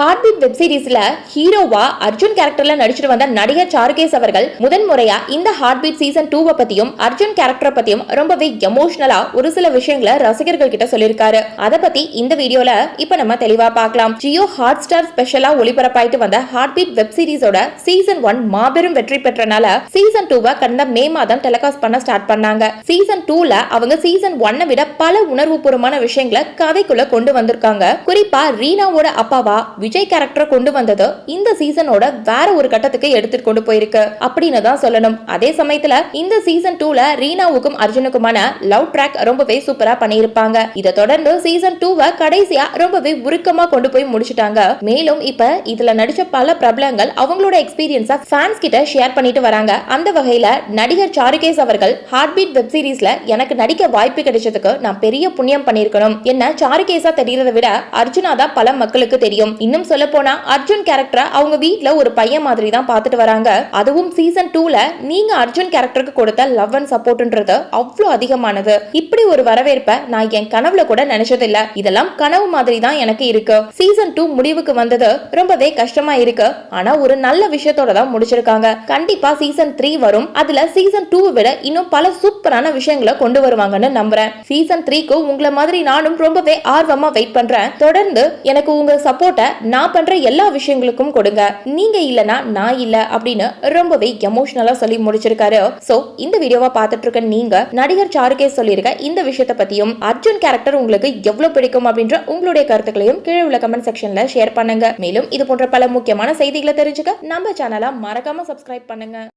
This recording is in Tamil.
ஹார்ட் பீட் வெப் சீரிஸ்ல ஹீரோவா அர்ஜுன் கேரக்டர்ல நடிச்சிட்டு வந்த நடிகர் சாருகேஸ் அவர்கள் முதன் முறையா இந்த ஹார்ட் பீட் சீசன் டூவை பத்தியும் அர்ஜுன் கேரக்டரை பத்தியும் ரொம்பவே எமோஷனலா ஒரு சில விஷயங்களை ரசிகர்கள் கிட்ட சொல்லியிருக்காரு. அதை பத்தி இந்த வீடியோல இப்ப நம்ம தெளிவா பார்க்கலாம். ஜியோ ஹாட் ஸ்டார் ஸ்பெஷலா ஒளிபரப்பாயிட்டு வந்த ஹார்ட் பீட் வெப் சீரிஸோட சீசன் ஒன் மாபெரும் வெற்றி பெற்றனால சீசன் டூவை கடந்த மே மாதம் டெலிகாஸ்ட் பண்ண ஸ்டார்ட் பண்ணாங்க. சீசன் டூல அவங்க சீசன் ஒன்னை விட பல உணர்வுபூர்வமான விஷயங்களை கதைக்குள்ள கொண்டு வந்திருக்காங்க. குறிப்பா ரீனாவோட அப்பாவா விஜய் கேரக்டரை கொண்டு வந்தது இந்த சீசனோட வேற ஒரு கட்டத்துக்கு எடுத்துட்டு கொண்டு போயிருக்கு அப்படின்னு தான் சொல்லணும். அதே சமயத்துல இந்த சீசன் டூல ரீனாவுக்கும் அர்ஜுனுக்குமான லவ் ட்ராக் ரொம்பவே சூப்பரா பண்ணியிருப்பாங்க. இதை தொடர்ந்து சீசன் டூவை கடைசியா ரொம்பவே உருக்கமா கொண்டு போய் முடிச்சுட்டாங்க. மேலும் இப்ப இதுல நடிச்ச பல பிரபலங்கள் அவங்களோட எக்ஸ்பீரியன்ஸ ஃபேன்ஸ் கிட்ட ஷேர் பண்ணிட்டு வராங்க. அந்த வகையில நடிகர் சாருகேஸ் அவர்கள் ஹார்ட் பீட் வெப் சீரிஸ்ல எனக்கு நடிக்க வாய்ப்பு கிடைச்சதுக்கு நான் பெரிய புண்ணியம் பண்ணியிருக்கணும். என்ன சாருகேஸா தெரியறதை விட அர்ஜுனா தான் பல மக்களுக்கு தெரியும். இன்னும் சொல்ல போனா அர்ஜுன் கேரக்டரை அவங்க வீட்ல ஒரு பையன் மாதிரி தான் பார்த்துட்டு வராங்க. அதுவும் சீசன் டூல நீங்க அர்ஜுன் கேரக்டருக்கு கொடுத்த லவ் அண்ட் சப்போர்ட்ன்றது அவ்வளோ அதிகமானது. இப்படி ஒரு வரவேற்பை நான் என் கனவுல கூட நினைச்சதில்ல. இதெல்லாம் கனவு மாதிரி தான் எனக்கு இருக்கு. சீசன் டூ முடிவுக்கு வந்தது ரொம்பவே கஷ்டமா இருக்கு. ஆனா ஒரு நல்ல விஷயத்தோட தான் முடிச்சிருக்காங்க. கண்டிப்பா சீசன் த்ரீ வரும். அதுல சீசன் டூ விட இன்னும் பல சூப்பரான விஷயங்களை கொண்டு வருவாங்கன்னு நம்புறேன். சீசன் த்ரீக்கு உங்களை மாதிரி நானும் ரொம்பவே ஆர்வமா வெயிட் பண்றேன். தொடர்ந்து எனக்கு உங்க சப்போர்ட்டை நான் பண்ற எல்லா விஷயங்களுக்கும் கொடுங்க. நீங்க இல்லனா நான் இல்ல அப்படின்னு ரொம்பவே எமோஷனலா சொல்லி முடிச்சிருக்காரு. சோ இந்த வீடியோவை பார்த்துட்டு இருக்க நீங்க நடிகர் சாருகே சொல்லியிருக்க இந்த விஷயத்தை பத்தியும் அர்ஜுன் கேரக்டர் உங்களுக்கு எவ்வளவு பிடிக்கும் அப்படின்ற உங்களுடைய கருத்துக்களையும் கீழே உள்ள கமெண்ட் செக்ஷன்ல ஷேர் பண்ணுங்க. மேலும் இது போன்ற பல முக்கியமான செய்திகளை தெரிஞ்சுக்க நம்ம சேனலை மறக்காம சப்ஸ்கிரைப் பண்ணுங்க.